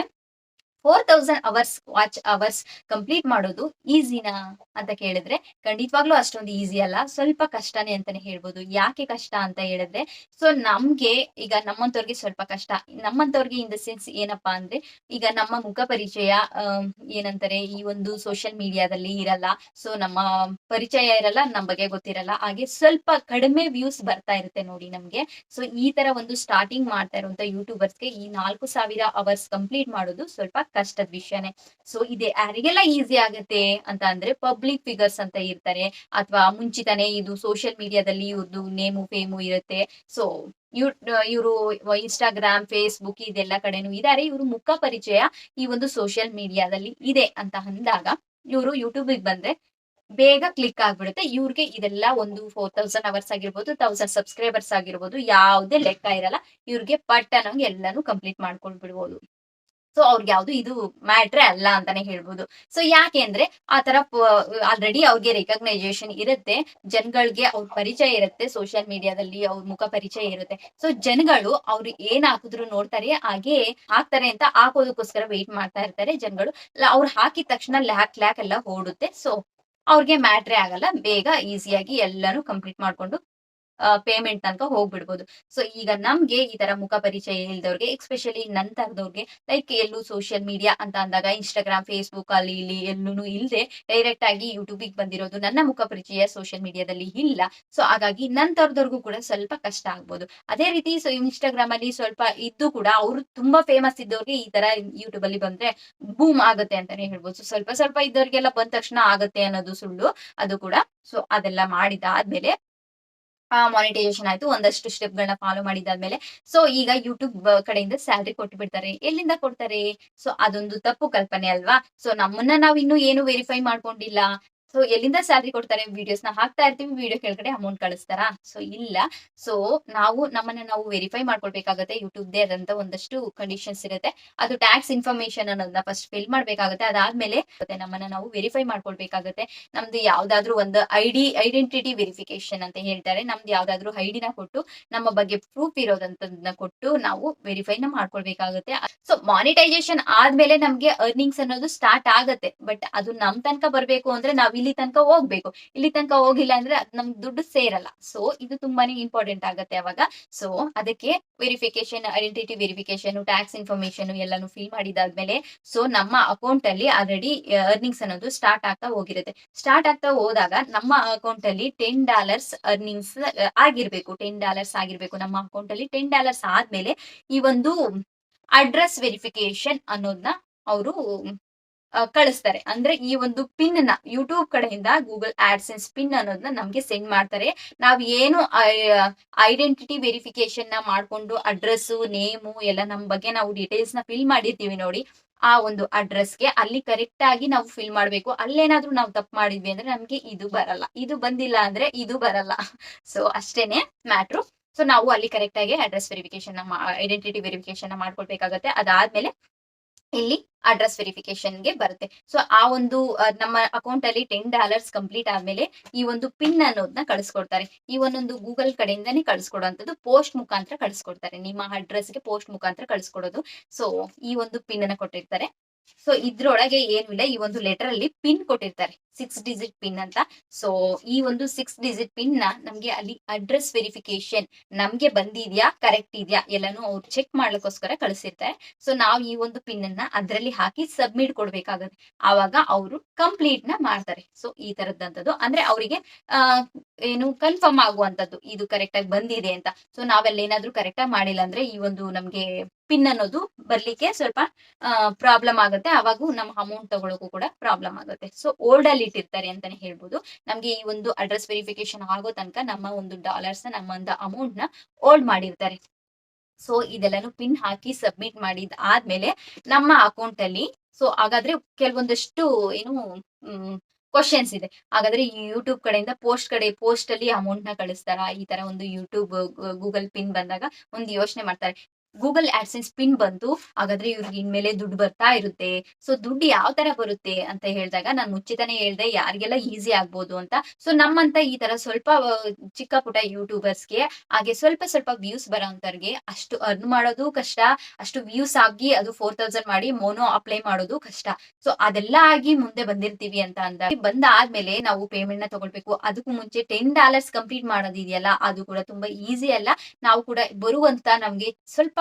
four thousand hours watch hours complete ಮಾಡೋದು ಈಸಿನಾ ಅಂತ ಕೇಳಿದ್ರೆ, ಖಂಡಿತವಾಗ್ಲೂ ಅಷ್ಟೊಂದು ಈಸಿ ಅಲ್ಲ. ಸ್ವಲ್ಪ ಕಷ್ಟನೇ ಅಂತಾನೆ ಹೇಳ್ಬೋದು. ಯಾಕೆ ಕಷ್ಟ ಅಂತ ಹೇಳಿದ್ರೆ ಸೊ ನಮ್ಗೆ ಈಗ ನಮ್ಮಂತವ್ರಿಗೆ ಸ್ವಲ್ಪ ಕಷ್ಟ. ನಮ್ಮಂತವ್ರಿಗೆ ಇನ್ ದ ಸೆನ್ಸ್ ಏನಪ್ಪಾ ಅಂದ್ರೆ, ಈಗ ನಮ್ಮ ಮುಖ ಪರಿಚಯ ಏನಂತಾರೆ, ಈ ಒಂದು ಸೋಷಿಯಲ್ ಮೀಡಿಯಾದಲ್ಲಿ ಇರಲ್ಲ. ಸೊ ನಮ್ಮ ಪರಿಚಯ ಇರಲ್ಲ ನಮ್ ಬಗ್ಗೆ ಗೊತ್ತಿರಲ್ಲ. ಹಾಗೆ ಸ್ವಲ್ಪ ಕಡಿಮೆ ವ್ಯೂಸ್ ಬರ್ತಾ ಇರುತ್ತೆ ನೋಡಿ ನಮ್ಗೆ. ಸೊ ಈ ತರ ಒಂದು ಸ್ಟಾರ್ಟಿಂಗ್ ಮಾಡ್ತಾ ಇರುವಂತ ಯೂಟ್ಯೂಬರ್ಸ್ಗೆ ಈ ನಾಲ್ಕು ಸಾವಿರ ಅವರ್ಸ್ ಕಂಪ್ಲೀಟ್ ಮಾಡೋದು ಸ್ವಲ್ಪ ಕಷ್ಟದ ವಿಷಯನೇ. ಸೊ ಇದೆ ಯಾರಿಗೆಲ್ಲ ಈಸಿ ಆಗುತ್ತೆ ಅಂತ ಅಂದ್ರೆ ಪಬ್ಲಿಕ್ ಫಿಗರ್ಸ್ ಅಂತ ಇರ್ತಾರೆ. ಅಥವಾ ಮುಂಚಿತನೇ ಇದು ಸೋಷಿಯಲ್ ಮೀಡಿಯಾದಲ್ಲಿ ಇವ್ರದ್ದು ನೇಮು ಫೇಮು ಇರುತ್ತೆ. ಸೊ ಇವರು ಇನ್ಸ್ಟಾಗ್ರಾಮ್ ಫೇಸ್ಬುಕ್ ಇದೆಲ್ಲ ಕಡೆನೂ ಇದಾರೆ. ಇವರು ಮುಖ ಪರಿಚಯ ಈ ಒಂದು ಸೋಷಿಯಲ್ ಮೀಡಿಯಾದಲ್ಲಿ ಇದೆ ಅಂತ ಅಂದಾಗ ಇವರು ಯೂಟ್ಯೂಬಿಗೆ ಬಂದ್ರೆ ಬೇಗ ಕ್ಲಿಕ್ ಆಗ್ಬಿಡುತ್ತೆ. ಇವ್ರಿಗೆ ಇದೆಲ್ಲ ಒಂದು ಫೋರ್ ತೌಸಂಡ್ ಅವರ್ಸ್ ಆಗಿರ್ಬೋದು ತೌಸಂಡ್ ಸಬ್ಸ್ಕ್ರೈಬರ್ಸ್ ಆಗಿರ್ಬೋದು, ಯಾವುದೇ ಲೆಕ್ಕ ಇರಲ್ಲ. ಇವ್ರಿಗೆ ಪಟ್ಟ ಅನ್ನೋಂಗೆ ಎಲ್ಲಾನು ಕಂಪ್ಲೀಟ್ ಮಾಡ್ಕೊಂಡ್ಬಿಡ್ಬೋದು. ಸೊ ಅವ್ರಿಗೆ ಯಾವ್ದು ಇದು ಮ್ಯಾಟ್ರೆ ಅಲ್ಲ ಅಂತಾನೆ ಹೇಳ್ಬೋದು. ಸೊ ಯಾಕೆ ಅಂದ್ರೆ ಆ ತರ ಆಲ್ರೆಡಿ ಅವ್ರಿಗೆ ರೆಕಗ್ನೈಸೇಷನ್ ಇರುತ್ತೆ, ಜನಗಳಿಗೆ ಅವ್ರ ಪರಿಚಯ ಇರುತ್ತೆ ಸೋಷಿಯಲ್ ಮೀಡಿಯಾದಲ್ಲಿ ಅವ್ರ ಮುಖ ಪರಿಚಯ ಇರುತ್ತೆ. ಸೊ ಜನಗಳು ಅವ್ರು ಏನ್ ಹಾಕಿದ್ರು ನೋಡ್ತಾರೆ, ಹಾಗೆ ಹಾಕ್ತಾರೆ ಅಂತ ಹಾಕೋದಕ್ಕೋಸ್ಕರ ವೆಯ್ಟ್ ಮಾಡ್ತಾ ಇರ್ತಾರೆ ಜನಗಳು. ಅವ್ರು ಹಾಕಿದ ತಕ್ಷಣ ಲ್ಯಾಕ್ ಲ್ಯಾಕ್ ಎಲ್ಲ ಓಡುತ್ತೆ. ಸೊ ಅವ್ರಿಗೆ ಮ್ಯಾಟ್ರೆ ಆಗಲ್ಲ. ಬೇಗ ಈಸಿಯಾಗಿ ಎಲ್ಲಾನು ಕಂಪ್ಲೀಟ್ ಮಾಡ್ಕೊಂಡು ಪೇಮೆಂಟ್ ತನಕ ಹೋಗ್ಬಿಡ್ಬೋದು. ಸೊ ಈಗ ನಮ್ಗೆ ಈ ತರ ಮುಖ ಪರಿಚಯ ಇಲ್ದವ್ರಿಗೆ ಎಕ್ಸ್ಪೆಷಲಿ ನನ್ ತರದವ್ರಿಗೆ ಲೈಕ್ ಎಲ್ಲೂ ಸೋಷಿಯಲ್ ಮೀಡಿಯಾ ಅಂತ ಅಂದಾಗ ಇನ್ಸ್ಟಾಗ್ರಾಮ್ ಫೇಸ್ಬುಕ್ ಅಲ್ಲಿ ಇಲ್ಲಿ ಎಲ್ಲೂ ಇಲ್ಲದೆ ಡೈರೆಕ್ಟ್ ಆಗಿ ಯೂಟ್ಯೂಬಿಗೆ ಬಂದಿರೋದು ನನ್ನ ಮುಖ ಪರಿಚಯ ಸೋಷಿಯಲ್ ಮೀಡಿಯಾದಲ್ಲಿ ಇಲ್ಲ. ಸೊ ಹಾಗಾಗಿ ನನ್ ತರದವ್ರಿಗೂ ಕೂಡ ಸ್ವಲ್ಪ ಕಷ್ಟ ಆಗ್ಬೋದು. ಅದೇ ರೀತಿ ಸೊ ಇನ್ಸ್ಟಾಗ್ರಾಮ್ ಅಲ್ಲಿ ಸ್ವಲ್ಪ ಇದ್ದು ಕೂಡ ಅವರು ತುಂಬಾ ಫೇಮಸ್ ಇದ್ದವ್ರಿಗೆ ಈ ತರ ಯೂಟ್ಯೂಬ್ ಅಲ್ಲಿ ಬಂದ್ರೆ ಬೂಮ್ ಆಗುತ್ತೆ ಅಂತಾನೆ ಹೇಳ್ಬೋದು. ಸೊ ಸ್ವಲ್ಪ ಸ್ವಲ್ಪ ಇದ್ದವ್ರಿಗೆಲ್ಲ ಬಂದ ತಕ್ಷಣ ಆಗುತ್ತೆ ಅನ್ನೋದು ಸುಳ್ಳು, ಅದು ಕೂಡ. ಸೊ ಅದೆಲ್ಲ ಮಾಡಿದಾದ್ಮೇಲೆ ಆ ಮಾನಿಟೈಸೇಷನ್ ಆಯ್ತು. ಒಂದಷ್ಟು ಸ್ಟೆಪ್ ಗಳನ್ನ ಫಾಲೋ ಮಾಡಿದಾದ್ಮೇಲೆ ಸೊ ಈಗ ಯೂಟ್ಯೂಬ್ ಕಡೆಯಿಂದ ಸ್ಯಾಲ್ರಿ ಕೊಟ್ಟು ಬಿಡ್ತಾರೆ ಎಲ್ಲಿಂದ ಕೊಡ್ತಾರೆ? ಸೊ ಅದೊಂದು ತಪ್ಪು ಕಲ್ಪನೆ ಅಲ್ವಾ? ಸೊ ನಮ್ಮನ್ನ ನಾವ್ ಇನ್ನು ಏನು ವೆರಿಫೈ ಮಾಡ್ಕೊಂಡಿಲ್ಲ? ಸೊ ಎಲ್ಲಿಂದ ಸ್ಯಾಲ್ರಿ ಕೊಡ್ತಾರೆ ವಿಡಿಯೋಸ್ನ ಹಾಕ್ತಾ ಇರ್ತೀವಿ ವಿಡಿಯೋ ಕೆಳಗಡೆ ಅಮೌಂಟ್ ಕಳಿಸ್ತಾರಾ? ಸೊ ಇಲ್ಲ. ಸೊ ನಾವು ನಮ್ಮನ್ನ ನಾವು ವೆರಿಫೈ ಮಾಡ್ಕೊಳ್ಬೇಕಾಗತ್ತೆ. ಯೂಟ್ಯೂಬ್ ದೇ ಆದಂತ ಒಂದಷ್ಟು ಕಂಡೀಷನ್ಸ್ ಇರುತ್ತೆ. ಅದು ಟ್ಯಾಕ್ಸ್ ಇನ್ಫಾರ್ಮೇಶನ್ ಅನ್ನೋದನ್ನ ಫಸ್ಟ್ ಫಿಲ್ ಮಾಡ್ಬೇಕಾಗತ್ತೆ. ಅದಾದ್ಮೇಲೆ ನಮ್ಮನ್ನ ನಾವು ವೆರಿಫೈ ಮಾಡ್ಕೊಳ್ಬೇಕಾಗತ್ತೆ. ನಮ್ದು ಯಾವ್ದಾದ್ರು ಒಂದು ಐಡಿ ಐಡೆಂಟಿಟಿ ವೆರಿಫಿಕೇಶನ್ ಅಂತ ಹೇಳ್ತಾರೆ. ನಮ್ದು ಯಾವ್ದಾದ್ರು ಐಡಿನ ಕೊಟ್ಟು, ನಮ್ಮ ಬಗ್ಗೆ ಪ್ರೂಫ್ ಇರೋದಂತದನ್ನ ಕೊಟ್ಟು ನಾವು ವೆರಿಫೈನ ಮಾಡ್ಕೊಳ್ಬೇಕಾಗತ್ತೆ. ಸೊ ಮಾನಿಟೈಸೇಷನ್ ಆದ್ಮೇಲೆ ನಮ್ಗೆ ಅರ್ನಿಂಗ್ಸ್ ಅನ್ನೋದು ಸ್ಟಾರ್ಟ್ ಆಗತ್ತೆ. ಬಟ್ ಅದು ನಮ್ ತನಕ ಬರ್ಬೇಕು ಅಂದ್ರೆ ನಾವ್ ಇಲ್ಲಿ ತನಕ ಹೋಗ್ಬೇಕು. ಇಲ್ಲಿ ತನಕ ಹೋಗಿಲ್ಲ ಅಂದ್ರೆ ನಮ್ ದುಡ್ಡು ಸೇರಲ್ಲ. ಸೊ ಇದು ತುಂಬಾನೇ ಇಂಪಾರ್ಟೆಂಟ್ ಆಗುತ್ತೆ ಅವಾಗ. ಸೊ ಅದಕ್ಕೆ verification identity verification tax information ಎಲ್ಲಾನು ಫಿಲ್ ಮಾಡಿದಾದ್ಮೇಲೆ ಸೊ ನಮ್ಮ ಅಕೌಂಟ್ ಅಲ್ಲಿ ಆಲ್ರೆಡಿ ಅರ್ನಿಂಗ್ಸ್ ಅನ್ನೋದು ಸ್ಟಾರ್ಟ್ ಆಗ್ತಾ ಹೋಗಿರುತ್ತೆ. ಸ್ಟಾರ್ಟ್ ಆಗ್ತಾ ಹೋದಾಗ ನಮ್ಮ ಅಕೌಂಟ್ ಅಲ್ಲಿ ಟೆನ್ ಡಾಲರ್ಸ್ ಅರ್ನಿಂಗ್ಸ್ ಆಗಿರ್ಬೇಕು. ಟೆನ್ ಡಾಲರ್ಸ್ ಆಗಿರ್ಬೇಕು. ನಮ್ಮ ಅಕೌಂಟ್ ಅಲ್ಲಿ ಟೆನ್ ಡಾಲರ್ಸ್ ಆದ್ಮೇಲೆ ಈ ಒಂದು ಅಡ್ರೆಸ್ ವೆರಿಫಿಕೇಶನ್ ಅನ್ನೋದನ್ನ ಅವರು ಕಳಿಸ್ತಾರೆ. ಅಂದ್ರೆ ಈ ಒಂದು ಪಿನ್ನ ಯೂಟ್ಯೂಬ್ ಕಡೆಯಿಂದ ಗೂಗಲ್ ಆಡ್ಸೆನ್ಸ್ ಪಿನ್ ಅನ್ನೋದನ್ನ ನಮ್ಗೆ ಸೆಂಡ್ ಮಾಡ್ತಾರೆ. ನಾವ್ ಏನು ಐಡೆಂಟಿಟಿ ವೆರಿಫಿಕೇಶನ್ನ ಮಾಡ್ಕೊಂಡು ಅಡ್ರೆಸ್ ನೇಮು ಎಲ್ಲ ನಮ್ ಬಗ್ಗೆ ನಾವು ಡೀಟೇಲ್ಸ್ನ ಫಿಲ್ ಮಾಡಿರ್ತೀವಿ ನೋಡಿ, ಆ ಒಂದು ಅಡ್ರೆಸ್ಗೆ ಅಲ್ಲಿ ಕರೆಕ್ಟ್ ಆಗಿ ನಾವು ಫಿಲ್ ಮಾಡ್ಬೇಕು. ಅಲ್ಲೇನಾದ್ರೂ ನಾವು ತಪ್ಪು ಮಾಡಿದ್ವಿ ಅಂದ್ರೆ ನಮ್ಗೆ ಇದು ಬರಲ್ಲ. ಇದು ಬಂದಿಲ್ಲ ಅಂದ್ರೆ ಇದು ಬರಲ್ಲ. ಸೊ ಅಷ್ಟೇನೆ ಮ್ಯಾಟ್ರು ಸೊ ನಾವು ಅಲ್ಲಿ ಕರೆಕ್ಟ್ ಆಗಿ ಅಡ್ರೆಸ್ ವೆರಿಫಿಕೇಶನ್ ಐಡೆಂಟಿಟಿ ವೆರಿಫಿಕೇಶನ್ ಮಾಡ್ಕೊಳ್ಬೇಕಾಗತ್ತೆ. ಅದಾದ್ಮೇಲೆ ಇಲ್ಲಿ ಅಡ್ರೆಸ್ ವೆರಿಫಿಕೇಶನ್ಗೆ ಬರುತ್ತೆ. ಸೊ ಆ ಒಂದು ನಮ್ಮ ಅಕೌಂಟ್ ಅಲ್ಲಿ ಟೆನ್ ಡಾಲರ್ಸ್ ಕಂಪ್ಲೀಟ್ ಆದ್ಮೇಲೆ ಈ ಒಂದು ಪಿನ್ ಅನ್ನೋದನ್ನ ಕಳಿಸ್ಕೊಡ್ತಾರೆ. ಈ ಒಂದೊಂದು ಗೂಗಲ್ ಕಡೆಯಿಂದಾನೇ ಕಳಿಸ್ಕೊಡುವಂತದ್ದು ಪೋಸ್ಟ್ ಮುಖಾಂತರ ಕಳಿಸ್ಕೊಡ್ತಾರೆ. ನಿಮ್ಮ ಅಡ್ರೆಸ್ಗೆ ಪೋಸ್ಟ್ ಮುಖಾಂತರ ಕಳಿಸ್ಕೊಡೋದು. ಸೊ ಈ ಒಂದು ಪಿನ್ ಅನ್ನ ಕೊಟ್ಟಿರ್ತಾರೆ. ಸೊ ಇದ್ರೊಳಗೆ ಏನು ಇಲ್ಲ ಈ ಒಂದು ಲೆಟರ್ ಅಲ್ಲಿ ಪಿನ್ ಕೊಟ್ಟಿರ್ತಾರೆ. ಸಿಕ್ಸ್ ಡಿಜಿಟ್ ಪಿನ್ ಅಂತ. ಸೊ ಈ ಒಂದು ಸಿಕ್ಸ್ ಡಿಜಿಟ್ ಪಿನ್ನ ನಮ್ಗೆ ಅಲ್ಲಿ ಅಡ್ರೆಸ್ ವೆರಿಫಿಕೇಶನ್ ನಮ್ಗೆ ಬಂದಿದ್ಯಾ ಕರೆಕ್ಟ್ ಇದೆಯಾ ಎಲ್ಲಾನು ಅವ್ರು ಚೆಕ್ ಮಾಡ್ಲಿಕ್ಕೋಸ್ಕರ ಕಳಿಸಿರ್ತಾರೆ. ಸೊ ನಾವು ಈ ಒಂದು ಪಿನ್ ಅನ್ನ ಅದ್ರಲ್ಲಿ ಹಾಕಿ ಸಬ್ಮಿಟ್ ಕೊಡ್ಬೇಕಾಗತ್ತೆ. ಆವಾಗ ಅವರು ಕಂಪ್ಲೀಟ್ನ ಮಾಡ್ತಾರೆ. ಸೊ ಈ ತರದಂತದ್ದು ಅಂದ್ರೆ ಅವರಿಗೆ ಏನು ಕನ್ಫರ್ಮ್ ಆಗುವಂತದ್ದು. ಇದು ಕರೆಕ್ಟ್ ಆಗಿ ಬಂದಿದೆ ಅಂತ. ಸೊ ನಾವೆಲ್ಲ ಏನಾದ್ರು ಕರೆಕ್ಟ್ ಆಗಿ ಮಾಡಿಲ್ಲ ಅಂದ್ರೆ ಈ ಒಂದು ನಮ್ಗೆ ಪಿನ್ ಅನ್ನೋದು ಬರ್ಲಿಕ್ಕೆ ಸ್ವಲ್ಪ ಪ್ರಾಬ್ಲಮ್ ಆಗುತ್ತೆ. ಅವಾಗ ನಮ್ಮ ಅಮೌಂಟ್ ತಗೊಳಕ್ಕೂ ಕೂಡ ಪ್ರಾಬ್ಲಮ್ ಆಗುತ್ತೆ. ಸೊ ಓಲ್ಡ್ ಅಲ್ಲಿ ಇಟ್ಟಿರ್ತಾರೆ ಅಂತಾನೆ ಹೇಳ್ಬೋದು. ನಮ್ಗೆ ಈ ಒಂದು ಅಡ್ರೆಸ್ ವೆರಿಫಿಕೇಶನ್ ಆಗೋ ತನಕ ನಮ್ಮ ಒಂದು ಡಾಲರ್ಸ್ ನಮ್ಮ ಒಂದು ಅಮೌಂಟ್ನ ಓಲ್ಡ್ ಮಾಡಿರ್ತಾರೆ. ಸೊ ಇದೆಲ್ಲಾನು ಪಿನ್ ಹಾಕಿ ಸಬ್ಮಿಟ್ ಮಾಡಿದ ಆದ್ಮೇಲೆ ನಮ್ಮ ಅಕೌಂಟ್ ಅಲ್ಲಿ ಸೊ ಹಾಗಾದ್ರೆ ಕೆಲವೊಂದಷ್ಟು ಏನು ಕ್ವಶನ್ಸ್ ಇದೆ. ಹಾಗಾದ್ರೆ ಯೂಟ್ಯೂಬ್ ಕಡೆಯಿಂದ ಪೋಸ್ಟ್ ಕಡೆ ಪೋಸ್ಟ್ ಅಲ್ಲಿ ಅಮೌಂಟ್ನ ಕಳಿಸ್ತಾರ? ಈ ತರ ಒಂದು ಯೂಟ್ಯೂಬ್ ಗೂಗಲ್ ಪಿನ್ ಬಂದಾಗ ಒಂದು ಯೋಚನೆ ಮಾಡ್ತಾರೆ. ಗೂಗಲ್ ಆಡ್ಸೆನ್ಸ್ ಪಿನ್ ಬಂತು ಹಾಗಾದ್ರೆ ಇವ್ರಿಗೆ ಇನ್ಮೇಲೆ ದುಡ್ಡು ಬರ್ತಾ ಇರುತ್ತೆ. ಸೊ ದುಡ್ಡು ಯಾವ ತರ ಬರುತ್ತೆ ಅಂತ ಹೇಳಿದಾಗ ನಾನು ಮುಚ್ಚಿತಾನೆ ಹೇಳ್ದೆ ಯಾರಿಗೆಲ್ಲ ಈಸಿ ಆಗ್ಬೋದು ಅಂತ. ಸೊ ನಮ್ಮಂತ ಈ ತರ ಸ್ವಲ್ಪ ಚಿಕ್ಕ ಪುಟ್ಟ ಯೂಟ್ಯೂಬರ್ಸ್ಗೆ ಹಾಗೆ ಸ್ವಲ್ಪ ಸ್ವಲ್ಪ ವ್ಯೂಸ್ ಬರೋಂಥವ್ರಿಗೆ ಅಷ್ಟು ಅರ್ನ್ ಮಾಡೋದು ಕಷ್ಟ. ಅಷ್ಟು ವ್ಯೂಸ್ ಆಗಿ ಅದು ಫೋರ್ ತೌಸಂಡ್ ಮಾಡಿ ಮೋನೋ ಅಪ್ಲೈ ಮಾಡೋದು ಕಷ್ಟ. ಸೊ ಅದೆಲ್ಲ ಆಗಿ ಮುಂದೆ ಬಂದಿರ್ತೀವಿ ಅಂತ ಅಂದಾಗ ಬಂದಾದ್ಮೇಲೆ ನಾವು ಪೇಮೆಂಟ್ನ ತಗೊಳ್ಬೇಕು. ಅದಕ್ಕೂ ಮುಂಚೆ ಟೆನ್ ಡಾಲರ್ಸ್ ಕಂಪ್ಲೀಟ್ ಮಾಡೋದಿದೆಯಲ್ಲ, ಅದು ಕೂಡ ತುಂಬಾ ಈಸಿ ಅಲ್ಲ. ನಾವು ಕೂಡ ಬರುವಂತ ನಮ್ಗೆ ಸ್ವಲ್ಪ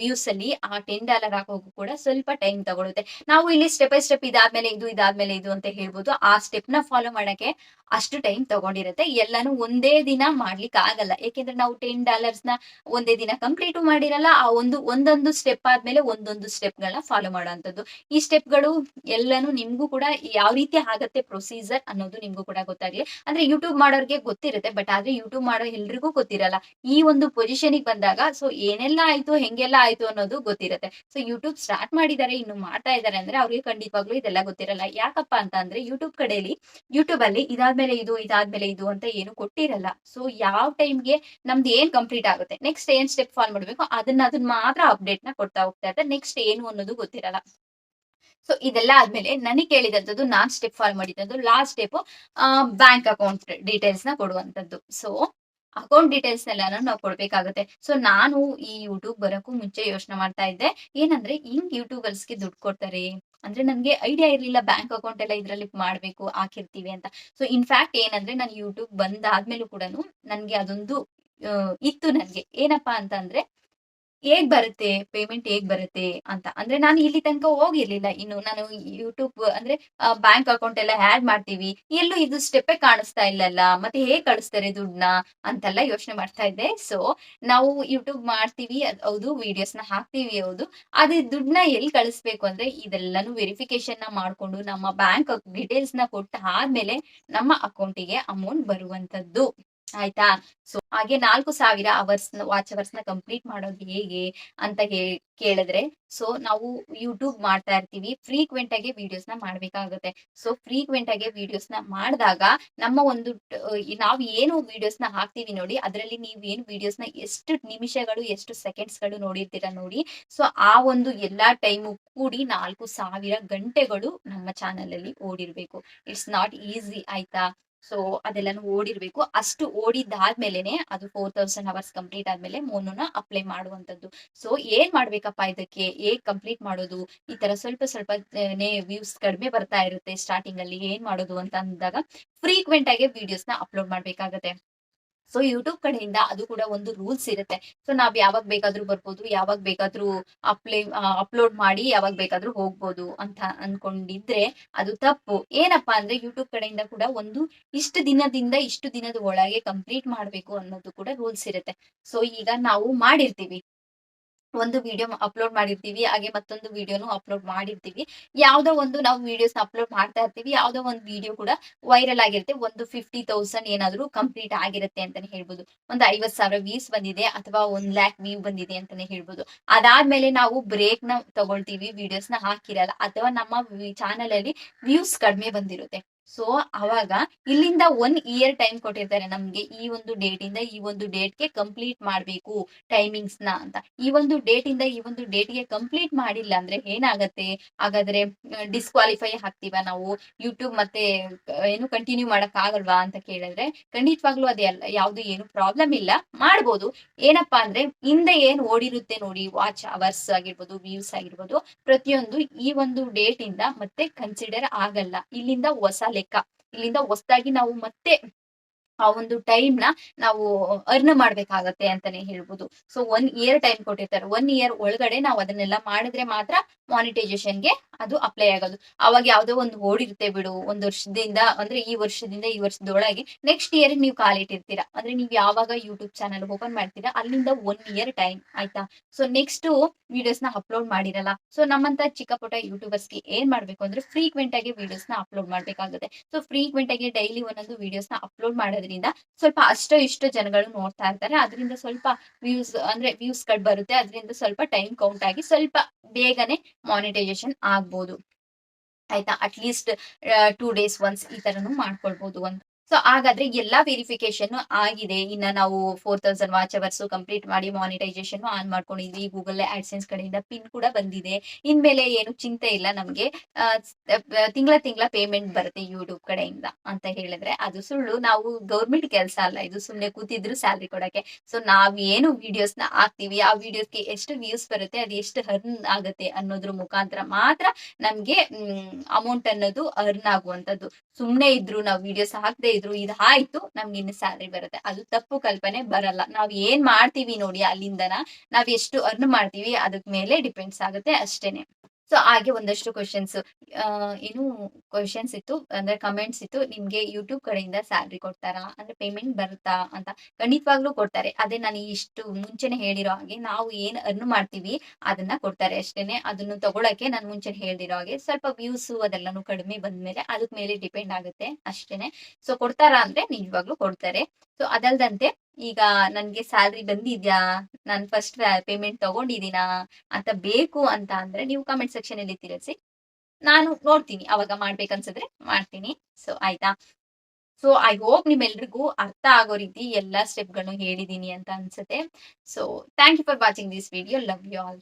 ವ್ಯೂಸ್ ಅಲ್ಲಿ ಆ ಟೆನ್ ಡಾಲರ್ ಹಾಕೋಕು ಕೂಡ ಸ್ವಲ್ಪ ಟೈಮ್ ತಗೊಳುತ್ತೆ. ನಾವು ಇಲ್ಲಿ ಸ್ಟೆಪ್ ಬೈ ಸ್ಟೆಪ್ ಇದಾದ್ಮೇಲೆ ಇದು ಇದಾದ್ಮೇಲೆ ಇದು ಅಂತ ಹೇಳ್ಬೋದು. ಆ ಸ್ಟೆಪ್ನ ಫಾಲೋ ಮಾಡಕ್ಕೆ ಅಷ್ಟು ಟೈಮ್ ತಗೊಂಡಿರುತ್ತೆ. ಎಲ್ಲಾನು ಒಂದೇ ದಿನ ಮಾಡ್ಲಿಕ್ಕೆ ಆಗಲ್ಲ. ಯಾಕೆಂದ್ರೆ ನಾವು ಟೆನ್ ಡಾಲರ್ಸ್ನ ಒಂದೇ ದಿನ ಕಂಪ್ಲೀಟ್ ಮಾಡಿರಲ್ಲ, ಆ ಒಂದು, ಒಂದೊಂದು ಸ್ಟೆಪ್ ಆದ್ಮೇಲೆ ಒಂದೊಂದು ಸ್ಟೆಪ್ ಗಳನ್ನ ಫಾಲೋ ಮಾಡುವಂತದ್ದು ಈ ಸ್ಟೆಪ್ಗಳು ಎಲ್ಲಾನು ನಿಮ್ಗೂ ಕೂಡ ಯಾವ ರೀತಿ ಆಗತ್ತೆ ಪ್ರೊಸೀಜರ್ ಅನ್ನೋದು ನಿಮ್ಗೂ ಕೂಡ ಗೊತ್ತಾಗ್ಲಿ. ಅಂದ್ರೆ ಯೂಟ್ಯೂಬ್ ಮಾಡೋರ್ಗೆ ಗೊತ್ತಿರುತ್ತೆ ಬಟ್ ಆದ್ರೆ ಯೂಟ್ಯೂಬ್ ಮಾಡೋ ಎಲ್ರಿಗೂ ಗೊತ್ತಿರಲ್ಲ. ಈ ಒಂದು ಪೊಸಿಷನ್ ಬಂದಾಗ ಸೊ ಏನೆಲ್ಲ ಆಯ್ತು ಹೆಂಗೆಲ್ಲ ಆಯ್ತು ಅನ್ನೋದು ಗೊತ್ತಿರುತ್ತೆ. ಸೊ ಯೂಟ್ಯೂಬ್ ಸ್ಟಾರ್ಟ್ ಮಾಡಿದ್ದಾರೆ ಇನ್ನು ಮಾಡ್ತಾ ಇದ್ದಾರೆ ಅಂದ್ರೆ ಅವ್ರಿಗೆ ಖಂಡಿತವಾಗ್ಲೂ ಇದೆಲ್ಲ ಗೊತ್ತಿರಲ್ಲ. ಯಾಕಪ್ಪ ಅಂತ ಅಂದ್ರೆ ಯೂಟ್ಯೂಬ್ ಕಡೆಯಲ್ಲಿ ಯೂಟ್ಯೂಬ್ ಅಲ್ಲಿ ಇದಾದ್ಮೇಲೆ ಇದು ಇದಾದ್ಮೇಲೆ ಇದು ಅಂತ ಏನು ಕೊಟ್ಟಿರಲ್ಲ. ಸೊ ಯಾವ ಟೈಮ್ಗೆ ನಮ್ದು ಏನ್ ಕಂಪ್ಲೀಟ್ ಆಗುತ್ತೆ? ನೆಕ್ಸ್ಟ್ ಏನ್ ಸ್ಟೆಪ್ ಫಾಲೋ ಮಾಡ್ಬೇಕು? ಅದನ್ನ ಅದನ್ನ ಮಾತ್ರ ಅಪ್ಡೇಟ್ನ ಕೊಡ್ತಾ ಹೋಗ್ತಾ ಇರ್ತಾರೆ ನೆಕ್ಸ್ಟ್ ಏನು ಅನ್ನೋದು ಗೊತ್ತಿರಲ್ಲ. ಸೊ ಇದೆಲ್ಲ ಆದ್ಮೇಲೆ ನನಗೆ ಕೇಳಿದಂಥದ್ದು, ನಾನ್ ಸ್ಟೆಪ್ ಫಾಲೋ ಮಾಡಿದಂದು ಲಾಸ್ಟ್ ಸ್ಟೆಪ್ ಬ್ಯಾಂಕ್ ಅಕೌಂಟ್ ಡೀಟೇಲ್ಸ್ನ ಕೊಡುವಂಥದ್ದು. ಸೊ ಅಕೌಂಟ್ ಡೀಟೇಲ್ಸ್ ಎಲ್ಲಾನು ನಾವು ಕೊಡ್ಬೇಕಾಗುತ್ತೆ. ಸೊ ನಾನು ಈ ಯೂಟ್ಯೂಬ್ ಬರೋಕ್ಕೂ ಮುಂಚೆ ಯೋಚನೆ ಮಾಡ್ತಾ ಇದ್ದೆ. ಏನಂದ್ರೆ, ಹಿಂಗ್ ಯೂಟ್ಯೂಬರ್ಸ್ಗೆ ದುಡ್ಡು ಕೊಡ್ತಾರೆ. ಅಂದ್ರೆ ನನ್ಗೆ ಐಡಿಯಾ ಇರ್ಲಿಲ್ಲ ಬ್ಯಾಂಕ್ ಅಕೌಂಟ್ ಎಲ್ಲ ಇದ್ರಲ್ಲಿ ಮಾಡ್ಬೇಕು, ಹಾಕಿರ್ತೀವಿ ಅಂತ. ಸೊ ಇನ್ಫ್ಯಾಕ್ಟ್ ಏನಂದ್ರೆ, ನಾನು ಯೂಟ್ಯೂಬ್ ಬಂದಾದ್ಮೇಲೂ ಕೂಡ ನನ್ಗೆ ಅದೊಂದು ಇತ್ತು ನನ್ಗೆ. ಏನಪ್ಪಾ ಅಂತ ಅಂದ್ರೆ ಹೇಗ್ ಬರುತ್ತೆ? ಪೇಮೆಂಟ್ ಹೇಗ್ ಬರುತ್ತೆ ಅಂತ. ಅಂದ್ರೆ ನಾನು ಇಲ್ಲಿ ತನಕ ಹೋಗಿರ್ಲಿಲ್ಲ. ಇನ್ನು ನಾನು ಯೂಟ್ಯೂಬ್ ಅಂದ್ರೆ ಬ್ಯಾಂಕ್ ಅಕೌಂಟ್ ಎಲ್ಲ ಆಡ್ ಮಾಡ್ತೀವಿ. ಎಲ್ಲೂ ಇದು ಸ್ಟೆಪ್ ಕಾಣಿಸ್ತಾ ಇಲ್ಲಲ್ಲ. ಮತ್ತೆ ಹೇಗ್ ಕಳಿಸ್ತಾರೆ ದುಡ್ಡನ್ನ ಅಂತೆಲ್ಲ ಯೋಚನೆ ಮಾಡ್ತಾ ಇದ್ದೆ. ಸೊ ನಾವು ಯೂಟ್ಯೂಬ್ ಮಾಡ್ತೀವಿ. ಹೌದು ವಿಡಿಯೋಸ್ನ ಹಾಕ್ತೀವಿ ಹೌದು. ಅದೇ ದುಡ್ಡನ್ನ ಎಲ್ಲಿ ಕಳಿಸ್ಬೇಕು ಅಂದ್ರೆ, ಇದೆಲ್ಲಾನು ವೆರಿಫಿಕೇಶನ್ನ ಮಾಡ್ಕೊಂಡು ನಮ್ಮ ಬ್ಯಾಂಕ್ ಡೀಟೇಲ್ಸ್ನ ಕೊಟ್ಟ ಆದ್ಮೇಲೆ ನಮ್ಮ ಅಕೌಂಟಿಗೆ ಅಮೌಂಟ್ ಬರುವಂತದ್ದು. ಆಯ್ತಾ? ಸೊ ಹಾಗೆ ನಾಲ್ಕು ಸಾವಿರ ಅವರ್ಸ್ ವಾಚ್ ಅವರ್ಸ್ನ ಕಂಪ್ಲೀಟ್ ಮಾಡೋದು ಹೇಗೆ ಅಂತ ಕೇಳಿದ್ರೆ, ಸೊ ನಾವು ಯೂಟ್ಯೂಬ್ ಮಾಡ್ತಾ ಇರ್ತೀವಿ ಫ್ರೀಕ್ವೆಂಟ್ ಆಗಿ ವಿಡಿಯೋಸ್ನ ಮಾಡ್ಬೇಕಾಗುತ್ತೆ. ಸೊ ಫ್ರೀಕ್ವೆಂಟ್ ಆಗಿ ವಿಡಿಯೋಸ್ನ ಮಾಡಿದಾಗ ನಮ್ಮ ಒಂದು ನಾವ್ ಏನು ವಿಡಿಯೋಸ್ನ ಹಾಕ್ತೀವಿ ನೋಡಿ, ಅದರಲ್ಲಿ ನೀವು ಏನು ವಿಡಿಯೋಸ್ನ ಎಷ್ಟು ನಿಮಿಷಗಳು, ಎಷ್ಟು ಸೆಕೆಂಡ್ಸ್ಗಳು ನೋಡಿರ್ತೀರಾ ನೋಡಿ, ಸೊ ಆ ಒಂದು ಎಲ್ಲಾ ಟೈಮು ಕೂಡಿ ನಾಲ್ಕು ಸಾವಿರ ಗಂಟೆಗಳು ನಮ್ಮ ಚಾನಲ್ ಅಲ್ಲಿ ಓಡಿರ್ಬೇಕು. ಇಟ್ಸ್ ನಾಟ್ ಈಸಿ ಆಯ್ತಾ? ಸೊ ಅದೆಲ್ಲಾನು ಓಡಿರ್ಬೇಕು. ಅಷ್ಟು ಓಡಿದ್ದಾದ್ಮೇಲೆನೆ ಅದು ಫೋರ್ ತೌಸಂಡ್ ಅವರ್ಸ್ ಕಂಪ್ಲೀಟ್ ಆದ್ಮೇಲೆ ಮೋನುನ ಅಪ್ಲೈ ಮಾಡುವಂತದ್ದು ಸೊ ಏನ್ ಮಾಡ್ಬೇಕಪ್ಪ ಇದಕ್ಕೆ? ಹೇಗ್ ಕಂಪ್ಲೀಟ್ ಮಾಡೋದು? ಈ ತರ ಸ್ವಲ್ಪ ಸ್ವಲ್ಪ ವ್ಯೂಸ್ ಕಡಿಮೆ ಬರ್ತಾ ಇರುತ್ತೆ ಸ್ಟಾರ್ಟಿಂಗ್ ಅಲ್ಲಿ. ಏನ್ ಮಾಡೋದು ಅಂತ ಅಂದಾಗ ಫ್ರೀಕ್ವೆಂಟ್ ಆಗಿ ವಿಡಿಯೋಸ್ನ ಅಪ್ಲೋಡ್ ಮಾಡ್ಬೇಕಾಗತ್ತೆ. ಸೊ ಯೂಟ್ಯೂಬ್ ಕಡೆಯಿಂದ ಅದು ಕೂಡ ಒಂದು ರೂಲ್ಸ್ ಇರುತ್ತೆ. ಸೊ ನಾವ್ ಯಾವಾಗ ಬೇಕಾದ್ರೂ ಬರ್ಬೋದು, ಯಾವಾಗ ಬೇಕಾದ್ರೂ ಅಪ್ಲೈ ಅಪ್ಲೋಡ್ ಮಾಡಿ ಯಾವಾಗ ಬೇಕಾದ್ರೂ ಹೋಗ್ಬೋದು ಅಂತ ಅನ್ಕೊಂಡಿದ್ರೆ ಅದು ತಪ್ಪು. ಏನಪ್ಪಾ ಅಂದ್ರೆ ಯೂಟ್ಯೂಬ್ ಕಡೆಯಿಂದ ಕೂಡ ಒಂದು ಇಷ್ಟು ದಿನದಿಂದ ಇಷ್ಟು ದಿನದ ಒಳಗೆ ಕಂಪ್ಲೀಟ್ ಮಾಡ್ಬೇಕು ಅನ್ನೋದು ಕೂಡ ರೂಲ್ಸ್ ಇರುತ್ತೆ. ಸೊ ಈಗ ನಾವು ಮಾಡಿರ್ತೀವಿ. ಒಂದು ವಿಡಿಯೋ ಅಪ್ಲೋಡ್ ಮಾಡಿರ್ತೀವಿ, ಹಾಗೆ ಮತ್ತೊಂದು ವಿಡಿಯೋನು ಅಪ್ಲೋಡ್ ಮಾಡಿರ್ತೀವಿ. ಯಾವ್ದೋ ಒಂದು ನಾವು ವಿಡಿಯೋಸ್ ಅಪ್ಲೋಡ್ ಮಾಡ್ತಾ ಇರ್ತೀವಿ, ಯಾವ್ದೋ ಒಂದು ವಿಡಿಯೋ ಕೂಡ ವೈರಲ್ ಆಗಿರುತ್ತೆ. ಒಂದು ಫಿಫ್ಟಿ ತೌಸಂಡ್ ಏನಾದ್ರು ಕಂಪ್ಲೀಟ್ ಆಗಿರುತ್ತೆ ಅಂತಾನೆ ಹೇಳ್ಬೋದು. ಒಂದು ಐವತ್ ಸಾವಿರ ವ್ಯೂಸ್ ಬಂದಿದೆ ಅಥವಾ ಒಂದ್ ಲ್ಯಾಕ್ ವ್ಯೂ ಬಂದಿದೆ ಅಂತಾನೆ ಹೇಳ್ಬೋದು. ಅದಾದ್ಮೇಲೆ ನಾವು ಬ್ರೇಕ್ನ ತಗೊಳ್ತೀವಿ ವಿಡಿಯೋಸ್ನ ಹಾಕಿರಲ್ಲ, ಅಥವಾ ನಮ್ಮ ಚಾನಲ್ ಅಲ್ಲಿ ವ್ಯೂಸ್ ಕಡಿಮೆ ಬಂದಿರುತ್ತೆ. ಸೊ ಅವಾಗ ಇಲ್ಲಿಂದ ಒನ್ ಇಯರ್ ಟೈಮ್ ಕೊಟ್ಟಿರ್ತಾರೆ ನಮ್ಗೆ ಈ ಒಂದು ಡೇಟ್ ಇಂದ ಈ ಒಂದು ಡೇಟ್ಗೆ ಕಂಪ್ಲೀಟ್ ಮಾಡ್ಬೇಕು ಟೈಮಿಂಗ್ಸ್ನ ಅಂತ. ಈ ಒಂದು ಡೇಟ್ ಇಂದ ಈ ಒಂದು ಡೇಟ್ಗೆ ಕಂಪ್ಲೀಟ್ ಮಾಡಿಲ್ಲ ಅಂದ್ರೆ ಏನಾಗತ್ತೆ? ಹಾಗಾದ್ರೆ ಡಿಸ್ಕ್ವಾಲಿಫೈ ಆಗ್ತೀವ ನಾವು? ಯೂಟ್ಯೂಬ್ ಮತ್ತೆ ಏನು ಕಂಟಿನ್ಯೂ ಮಾಡಕ್ ಆಗಲ್ವಾ ಅಂತ ಕೇಳಿದ್ರೆ ಖಂಡಿತವಾಗ್ಲೂ ಅದೇ ಅಲ್ಲ. ಯಾವ್ದು ಏನು ಪ್ರಾಬ್ಲಮ್ ಇಲ್ಲ. ಮಾಡ್ಬೋದು. ಏನಪ್ಪಾ ಅಂದ್ರೆ ಹಿಂದೆ ಏನ್ ಓಡಿರುತ್ತೆ ನೋಡಿ ವಾಚ್ ಅವರ್ಸ್ ಆಗಿರ್ಬೋದು ವ್ಯೂಸ್ ಆಗಿರ್ಬೋದು, ಪ್ರತಿಯೊಂದು ಈ ಒಂದು ಡೇಟ್ ಇಂದ ಮತ್ತೆ ಕನ್ಸಿಡರ್ ಆಗಲ್ಲ. ಇಲ್ಲಿಂದ ಹೊಸ ಲೆಕ್ಕ. ಇಲ್ಲಿಂದ ಹೊಸದಾಗಿ ನಾವು ಮತ್ತೆ ಆ ಒಂದು ಟೈಮ್ನ ನಾವು ಅರ್ನ್ ಮಾಡ್ಬೇಕಾಗತ್ತೆ ಅಂತಾನೆ ಹೇಳ್ಬೋದು. ಸೊ ಒನ್ ಇಯರ್ ಟೈಮ್ ಕೊಟ್ಟಿರ್ತಾರೆ. ಒನ್ ಇಯರ್ ಒಳಗಡೆ ನಾವು ಅದನ್ನೆಲ್ಲ ಮಾಡಿದ್ರೆ ಮಾತ್ರ ಮಾನಿಟೈಸೇಷನ್ಗೆ ಗೆ ಅದು ಅಪ್ಲೈ ಆಗೋದು. ಅವಾಗ ಯಾವ್ದೋ ಒಂದು ಓಡಿರುತ್ತೆ ಬಿಡು, ಒಂದ್ ವರ್ಷದಿಂದ, ಅಂದ್ರೆ ಈ ವರ್ಷದಿಂದ ಈ ವರ್ಷದೊಳಗೆ ನೆಕ್ಸ್ಟ್ ಇಯರ್ ನೀವು ಕಾಲಿಟ್ಟಿರ್ತೀರಾ ಅಂದ್ರೆ ನೀವು ಯಾವಾಗ ಯೂಟ್ಯೂಬ್ ಚಾನಲ್ ಓಪನ್ ಮಾಡ್ತೀರಾ, ಅಲ್ಲಿಂದ ಒನ್ ಇಯರ್ ಟೈಮ್ ಆಯ್ತಾ? ಸೊ ನೆಕ್ಸ್ಟ್ ವಿಡಿಯೋಸ್ನ ಅಪ್ಲೋಡ್ ಮಾಡಿರಲ್ಲ. ಸೊ ನಮ್ಮಂತ ಚಿಕ್ಕ ಪುಟ್ಟ ಯೂಟ್ಯೂಬರ್ಸ್ಗೆ ಏನ್ ಮಾಡ್ಬೇಕು ಅಂದ್ರೆ ಫ್ರೀಕ್ವೆಂಟ್ ಆಗಿ ವಿಡಿಯೋಸ್ನ ಅಪ್ಲೋಡ್ ಮಾಡ್ಬೇಕಾಗುತ್ತೆ. ಸೊ ಫ್ರೀಕ್ವೆಂಟ್ ಆಗಿ ಡೈಲಿ ಒಂದೊಂದು ವಿಡಿಯೋಸ್ನ ಅಪ್ಲೋಡ್ ಮಾಡೋದ್ರಿಂದ ಸ್ವಲ್ಪ ಅಷ್ಟೋ ಇಷ್ಟೋ ಜನಗಳು ನೋಡ್ತಾ ಇರ್ತಾರೆ. ಅದರಿಂದ ಸ್ವಲ್ಪ ವ್ಯೂಸ್ ಅಂದ್ರೆ ವ್ಯೂಸ್ಗಳು ಬರುತ್ತೆ. ಅದರಿಂದ ಸ್ವಲ್ಪ ಟೈಮ್ ಕೌಂಟ್ ಆಗಿ ಸ್ವಲ್ಪ ಬೇಗನೆ ಮಾನಿಟೈಸೇಷನ್ ಆಗ್ಬೋದು ಆಯ್ತಾ? ಅಟ್ಲೀಸ್ಟ್ ಟೂ ಡೇಸ್ ಒನ್ಸ್ ಈ ತರನು ಮಾಡ್ಕೊಳ್ಬಹುದು ಅಂತ. ಸೊ ಹಾಗಾದ್ರೆ ಎಲ್ಲಾ ವೆರಿಫಿಕೇಶನ್ ಆಗಿದೆ. ಇನ್ನ ನಾವು four thousand watch hours complete ಮಾಡಿ ಮಾನಿಟೈಸೇಷನ್ ಆನ್ ಮಾಡ್ಕೊಂಡಿದ್ವಿ. ಗೂಗಲ್ ಆಡ್ಸೆನ್ಸ್ ಕಡೆಯಿಂದ ಪಿನ್ ಕೂಡ ಬಂದಿದೆ. ಇನ್ಮೇಲೆ ಏನು ಚಿಂತೆ ಇಲ್ಲ ನಮ್ಗೆ. ತಿಂಗಳ ತಿಂಗಳ ಪೇಮೆಂಟ್ ಬರುತ್ತೆ ಯೂಟ್ಯೂಬ್ ಕಡೆಯಿಂದ ಅಂತ ಹೇಳಿದ್ರೆ. ಅದು ಸುಳ್ಳು. ನಾವು ಗೌರ್ಮೆಂಟ್ ಕೆಲಸ ಅಲ್ಲ. ಇದು ಸುಮ್ನೆ ಕೂತಿದ್ರು ಸ್ಯಾಲ್ರಿ ಕೊಡಕ್ಕೆ. ಸೊ ನಾವ್ ಏನು ವಿಡಿಯೋಸ್ನ ಹಾಕ್ತಿವಿ. ಆ ವಿಡಿಯೋಸ್ಗೆ ಎಷ್ಟು ವ್ಯೂಸ್ ಬರುತ್ತೆ, ಅದು ಎಷ್ಟು ಅರ್ನ್ ಆಗುತ್ತೆ ಅನ್ನೋದ್ರ ಮುಖಾಂತರ ಮಾತ್ರ ನಮ್ಗೆ ಅಮೌಂಟ್ ಅನ್ನೋದು ಅರ್ನ್ ಆಗುವಂತದ್ದು ಸುಮ್ನೆ ಇದ್ರು ನಾವು ವಿಡಿಯೋಸ್ ಹಾಕದೇ ಇದ್ರು, ಇದು ಆಯ್ತು, ನಮ್ಗೆ ಇನ್ನು ಸ್ಯಾಲ್ರಿ ಬರುತ್ತೆ. ಅದು ತಪ್ಪು ಕಲ್ಪನೆ ಬರಲ್ಲ. ನಾವ್ ಏನ್ ಮಾಡ್ತೀವಿ ನೋಡಿ ಅಲ್ಲಿಂದನ, ನಾವ್ ಎಷ್ಟು ಅರ್ನ್ ಮಾಡ್ತೀವಿ, ಅದಕ್ ಮೇಲೆ ಡಿಪೆಂಡ್ಸ್ ಆಗುತ್ತೆ ಅಷ್ಟೇನೆ. ಸೊ, ಹಾಗೆ ಒಂದಷ್ಟು ಕ್ವಶನ್ಸ್ ಏನು ಕ್ವಶನ್ಸ್ ಇತ್ತು. ಅಂದ್ರೆ ಕಮೆಂಟ್ಸ್ ಇತ್ತು. ನಿಮ್ಗೆ ಯೂಟ್ಯೂಬ್ ಕಡೆಯಿಂದ ಸ್ಯಾಲ್ರಿ ಕೊಡ್ತಾರಾ? ಅಂದ್ರೆ ಪೇಮೆಂಟ್ ಬರುತ್ತಾ ಅಂತ ಖಂಡಿತವಾಗ್ಲೂ ಕೊಡ್ತಾರೆ. ಅದೇ ನಾನು ಇಷ್ಟು ಮುಂಚೆನೆ ಹೇಳಿರೋ ಹಾಗೆ ನಾವು ಏನ್ ಅರ್ನ್ ಮಾಡ್ತೀವಿ ಅದನ್ನ ಕೊಡ್ತಾರೆ ಅಷ್ಟೇನೆ. ಅದನ್ನು ತಗೊಳಕ್ಕೆ ನಾನು ಮುಂಚೆನೆ ಹೇಳಿರೋ ಹಾಗೆ ಸ್ವಲ್ಪ ವ್ಯೂಸ್ ಅದೆಲ್ಲಾನು ಕಡಿಮೆ ಬಂದ್ಮೇಲೆ ಅದಕ್ ಮೇಲೆ ಡಿಪೆಂಡ್ ಆಗುತ್ತೆ ಅಷ್ಟೇನೆ. ಸೊ ಕೊಡ್ತಾರಾ ಅಂದ್ರೆ ನಿಜವಾಗ್ಲೂ ಕೊಡ್ತಾರೆ. ಸೊ ಅದಲ್ದಂತೆ ಈಗ ನನ್ಗೆ ಸ್ಯಾಲ್ರಿ ಬಂದಿದ್ಯಾ? ನಾನು ಫಸ್ಟ್ ಪೇಮೆಂಟ್ ತಗೊಂಡಿದ್ದೀನಾ? ಅಂತ ಬೇಕು ಅಂತ ಅಂದ್ರೆ ನೀವು ಕಮೆಂಟ್ ಸೆಕ್ಷನ್ ಅಲ್ಲಿ ತಿಳಿಸಿ. ನಾನು ನೋಡ್ತೀನಿ, ಅವಾಗ ಮಾಡ್ಬೇಕನ್ಸಿದ್ರೆ ಮಾಡ್ತೀನಿ. ಸೊ ಆಯ್ತಾ? ಸೊ ಐ ಹೋಪ್ ನಿಮ್ಮೆಲ್ರಿಗೂ ಅರ್ಥ ಆಗೋ ರೀತಿ ಎಲ್ಲಾ ಸ್ಟೆಪ್ಗಳನ್ನು ಹೇಳಿದೀನಿ ಅಂತ ಅನ್ಸುತ್ತೆ. So thank you for watching this video love you all